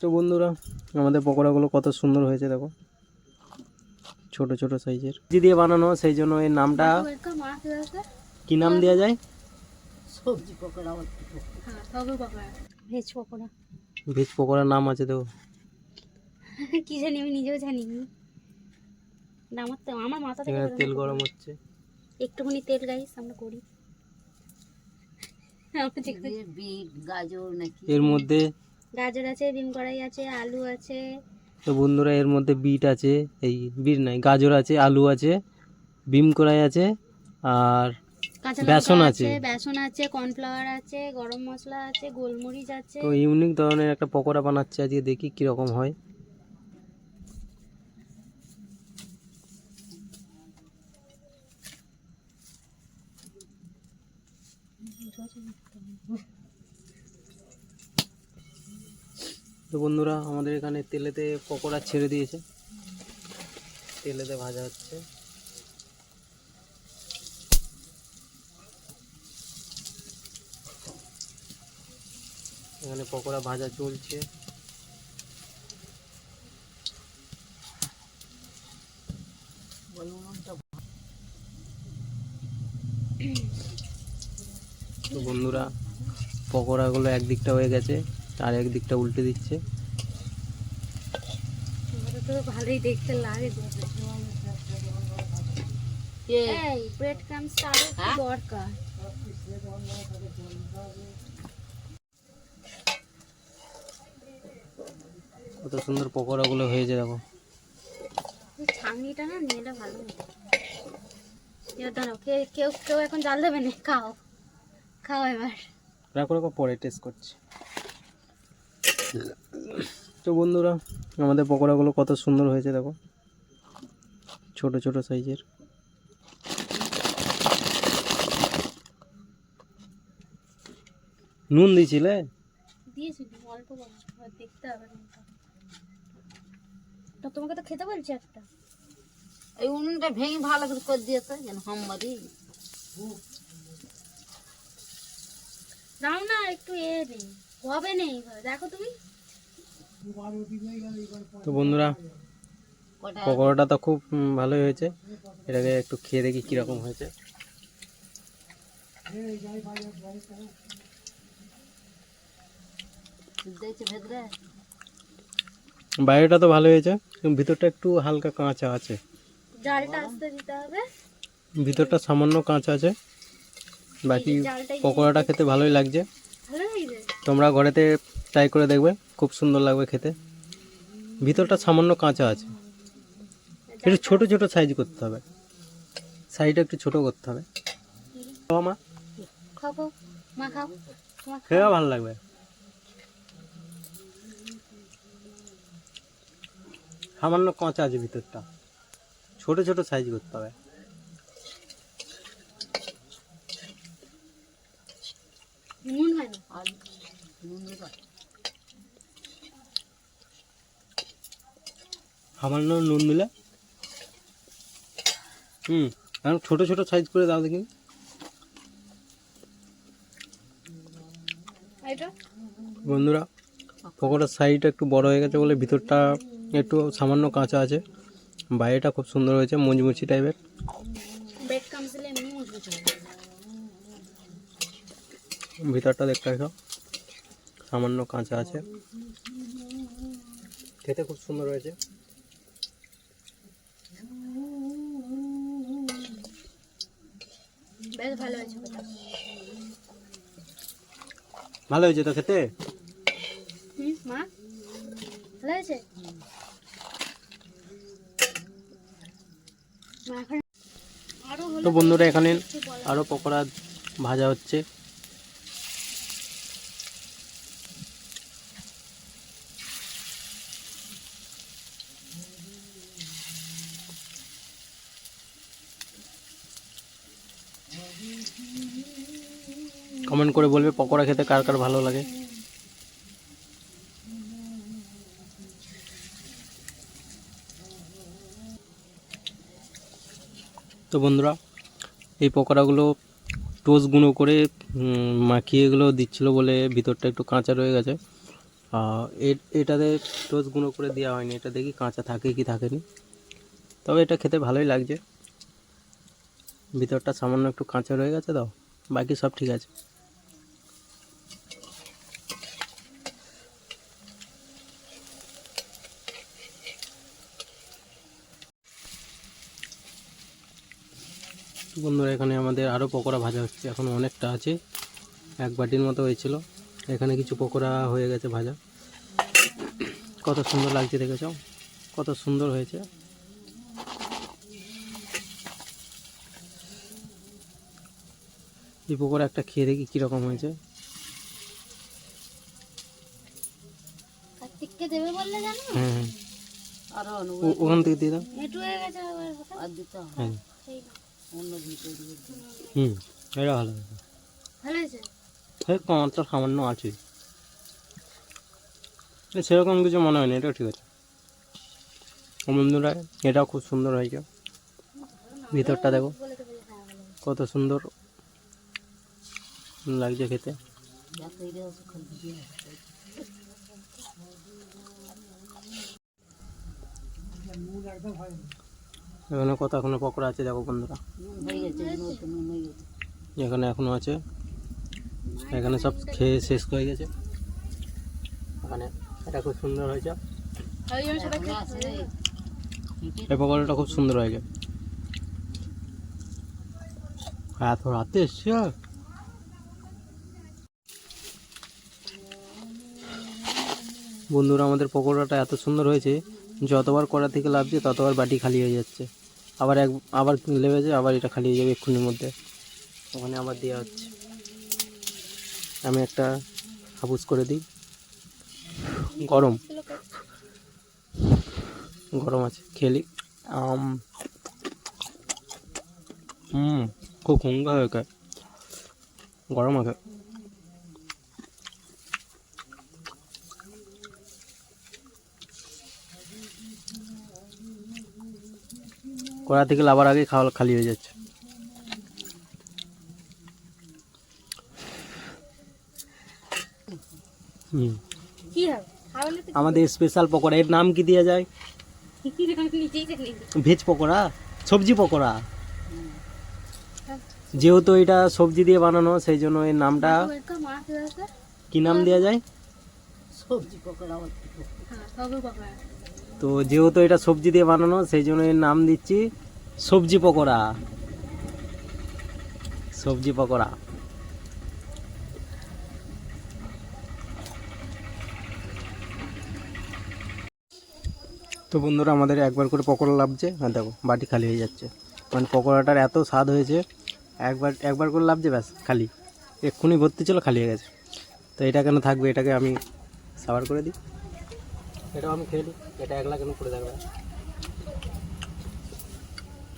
তো বন্ধুরা আমাদের পকোড়াগুলো কত সুন্দর হয়েছে দেখো। ছোট ছোট সাইজের। জি দিয়ে বানানো সেই জন্য এর নামটা কি নাম দেওয়া যায়? সবজি পকোড়া ভেজ পকোড়া। ভেজ পকোড়ার নাম আছে দেখো। কি জানি আমি নিজেও জানি না আমার তো আমার মাথা থেকে তেল গরম হচ্ছে। একটুখানি তেল গাইস আমরা করি। করি। বিট গাজর নাকি? এর মধ্যে গাজর আছে ডিম কড়াই আছে আলু আছে। তো বন্ধুরা এর মধ্যে বিট আছে এই বিট নাই গাজর আছে আলু আছে বিম কড়াই আছে আর বেসন আছে। আছে। বেসন আছে কর্নফ্লাওয়ার আছে গরম মশলা আছে গোলমরিচ আছে। তো ইউনিক ধরনের একটা পকোড়া বানাচ্ছে আজকে দেখি কীরকম হয়। তো বন্ধুরা, আমাদের এখানে তেলেতে পকোড়া ছেড়ে দিয়েছে। তেলেতে ভাজা হচ্ছে। এখানে পকোড়া ভাজা চলছে। তো বন্ধুরা, পকোড়াগুলো একদিকটা হয়ে গেছে। আর একদিকটা উল্টে দিচ্ছে। ভালোই দেখতে লাগে এই ব্রেড আরও হ্যাঁ? দরকার। কত সুন্দর পকোড়াগুলো হয়েছে দেখো। এই ছাঁকনিটা না নিলে ভালো দাঁড়াও কে কেউ কেউ এখন জাল দেবে না? খাও। খাও এবার। রাখো রাখো পরে টেস্ট করছি। তো বন্ধুরা, আমাদের পকোড়াগুলো কত সুন্দর হয়েছে দেখো। ছোট ছোট সাইজের। নুন। তো তোমাকে তো খেতে বলছি একটা। এই উনুনটা ভেঙে ভালো করে করে দিয়েছে যেন হামবারি দাও না, একটু এ নেই হবে নেই দেখো তুমি। তো বন্ধুরা পকোড়াটা তো খুব ভালোই হয়েছে। এটাকে একটু খেয়ে দেখি কীরকম হয়েছে। বাইরেটা তো ভালো হয়েছে ভিতরটা একটু হালকা কাঁচা আছে। ভিতরটা সামান্য কাঁচা আছে বাকি পকোড়াটা খেতে ভালোই লাগছে। তোমরা ঘরেতে ট্রাই করে দেখবে। খুব সুন্দর লাগবে খেতে। ভিতরটা সামান্য কাঁচা আছে। একটু ছোট ছোট সাইজ করতে হবে। সাইজটা একটু ছোট করতে হবে। মা। খেয়ে ভালো লাগবে। সামান্য কাঁচা আছে ভিতরটা। ছোট ছোট সাইজ করতে হবে নুন হয় না আর নুন দেবা? সামান্য নুন দিলে হুম এখন ছোটো ছোটো সাইজ করে দাও দেখি। বন্ধুরা পকোড়ার সাইডটা একটু বড় হয়ে গেছে বলে ভিতরটা একটু সামান্য কাঁচা আছে। বাইরেটা খুব সুন্দর হয়েছে মুচমুচি টাইপের ভিতরটা দেখতে পাচ্ছ সামান্য কাঁচা আছে। খেতে খুব সুন্দর হয়েছে। বেশ ভালো হয়েছে ভালো হয়েছে তো খেতে? মা? ভালো হয়েছে? তো বন্ধুরা এখানে আরও পকোড়া ভাজা হচ্ছে। কমেন্ট করে বলবে পকোড়া খেতে কার কার ভালো লাগে। তো বন্ধুরা এই পকোড়াগুলো টোস্ট গুঁড়ো করে মাখিয়ে এগুলো দিচ্ছিল বলে ভিতরটা একটু কাঁচা রয়ে গেছে। আহ, এ- এটাতে টোস্ট গুঁড়ো করে দেওয়া হয়নি এটা দেখি কাঁচা থাকে কি থাকেনি। তবে এটা খেতে ভালোই লাগছে। ভিতরটা সামান্য একটু কাঁচা রয়ে গেছে তো বাকি সব ঠিক আছে। বন্ধুরা, এখানে আমাদের আরও পকোড়া ভাজা হচ্ছে, এখন অনেকটা আছে, এক বাটির মতো হয়েছিল। এখানে কিছু পকোড়া হয়ে গেছে ভাজা। কত সুন্দর লাগছে, দেখেছ? কত সুন্দর হয়েছে। এই পকোড়া একটা খেয়ে দেখি কীরকম হয়েছে। কার্তিককে দেবে বললে জানো? হ্যাঁ হ্যাঁ। ও- ওখান থেকে দিয়ে দাও। হয়ে গেছে আর দিতে হবে। অন্য ভিতরে হুম এটা ভালো হয়েছে। ভালো হয়েছে? হ্যাঁ কমাটা সামান্য আছে। সেরকম কিছু মনে হয় না এটাও ঠিক আছে। বন্ধুরা এটাও খুব সুন্দর হয়েছে। ভিতরটা দেখো তো হ্যাঁ। কত সুন্দর লাগছে খেতে। এখানে কত এখনও পকোড়া আছে দেখো বন্ধুরা। এখানে এখনও আছে, এখানে সব খেয়ে শেষ হয়ে গেছে। এখানে এটা খুব সুন্দর হয়েছে। এই পকোড়াটা খুব সুন্দর হয়েছে। এত রাতে এসছে? বন্ধুরা, আমাদের পকোড়াটা এত সুন্দর হয়েছে, যতবার কড়া থেকে লাভছে ততবার বাটি খালি হয়ে যাচ্ছে। আবার এক, আবার লেবেছে আবার এটা খালি হয়ে যাবে এক্ষুনির মধ্যে। ওখানে আবার দেওয়া হচ্ছে। আমি একটা হাবুস করে দিই। গরম। গরম আছে খেলি আম। হুম, খুব হুঙ্গা হয়ে গরম আছে। কড়া থেকে লাবার আগে খাওয়া খালি হয়ে যাচ্ছে। আমাদের স্পেশাল পকোড়া এর নাম কি দেওয়া যায়? ভেজ পকোড়া? সবজি পকোড়া? যেহেতু এটা সবজি দিয়ে বানানো সেই জন্য এর নামটা কি নাম দেওয়া যায়? সবজি পকোড়া। হ্যাঁ তো যেহেতু এটা সবজি দিয়ে বানানো, সেই জন্য এর নাম দিচ্ছি সবজি পকোড়া। সবজি পকোড়া। তো বন্ধুরা, আমাদের একবার করে পকোড়া লাভছে। আর দেখো, বাটি খালি হয়ে যাচ্ছে। মানে পকোড়াটার এত স্বাদ হয়েছে, একবার একবার করে লাভছে, ব্যাস, খালি। এক্ষুনি ভর্তি ছিল, খালি হয়ে গেছে। তো এটা কেন থাকবে, এটাকে আমি সাবার করে দিই। এটাও আমি খেয়ে নিই এটা একলা কেন করে থাকবে।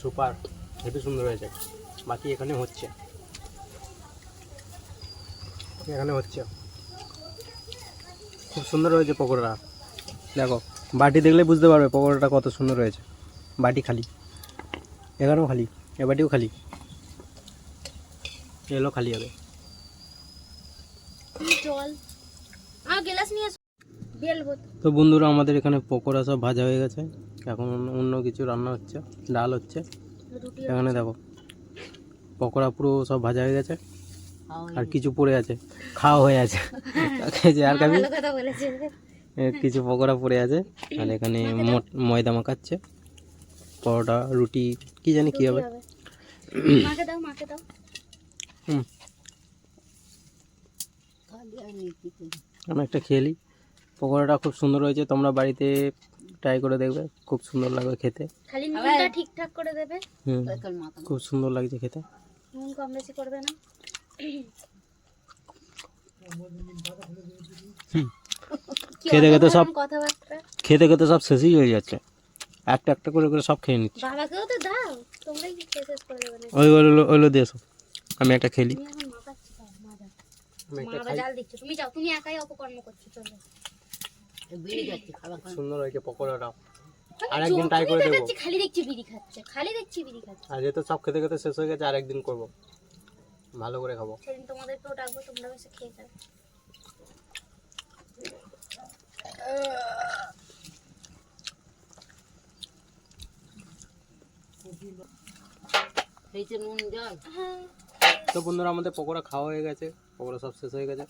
সুপার হেবি সুন্দর হয়েছে। বাকি এখানে হচ্ছে। এখানে হচ্ছে। খুব সুন্দর হয়েছে পকোড়াটা। দেখো, বাটি দেখলে বুঝতে পারবে পকোড়াটা কত সুন্দর হয়েছে। বাটি খালি। এখানেও খালি এ বাটিও খালি। এলো খালি হবে জল আর গ্লাস নিয়ে আসো বেল বোত তো বন্ধুরা আমাদের এখানে পকোড়া সব ভাজা হয়ে গেছে। এখন অন্য- কিছু রান্না হচ্ছে ডাল হচ্ছে। এখানে দেখো পকোড়া পুরো সব ভাজা হয়ে গেছে। আর কিছু পড়ে আছে খাওয়া হয়ে আছে। আর খাবি? কিছু পকোড়া পড়ে আছে। আর এখানে ময়দা মাখাচ্ছে। পরোটা রুটি কি জানি কি হবে। আমি একটা খেয়ে নিই পকোড়াটা খুব সুন্দর হয়েছে তোমরা বাড়িতে ট্রাই করে দেখবে খুব সুন্দর লাগবে খেতে। খালি নুনটা ঠিকঠাক করে দেবে? হুম খুব সুন্দর লাগছে খেতে। নুন কম বেশি করবে না? খেতে খেতে সব খেতে খেতে সব শেষই হয়ে যাচ্ছে। একটা একটা করে করে সব খেয়ে নিচ্ছি। বাবাকেও তো দাও তোমরাই কি শেষ করে দেবে না ওই ওইগুলো ওইগুলো দিয়ে আমি একটা খেলি। মা জাল দিচ্ছ। তুমি যাও তুমি একাই অপকর্ম করছ চলো। সুন্দর হয়েছে মানে আরেকদিন ট্রাই করে খালি দেখছি বিড়ি খাচ্ছে খালি দেখছি বিড়ি খাচ্ছে। সব খেতে খেতে শেষ হয়ে গেছে আরেকদিন করব। ভালো করে খাব। সেদিন ডাকবো তোমরা এসে খেয়ে হ্যাঁ। তো বন্ধুরা আমাদের পকোড়া খাওয়া হয়ে গেছে। পকোড়া সব শেষ হয়ে গেছে।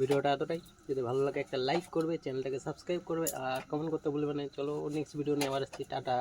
ভিডিওটা এতটাই। যদি ভালো লাগে একটা লাইক করবে চ্যানেলটাকে সাবস্ক্রাইব করবে, আর কমেন্ট করতে ভুলবে না। চলো নেক্সট ভিডিও নিয়ে আবার আসছি। টাটা।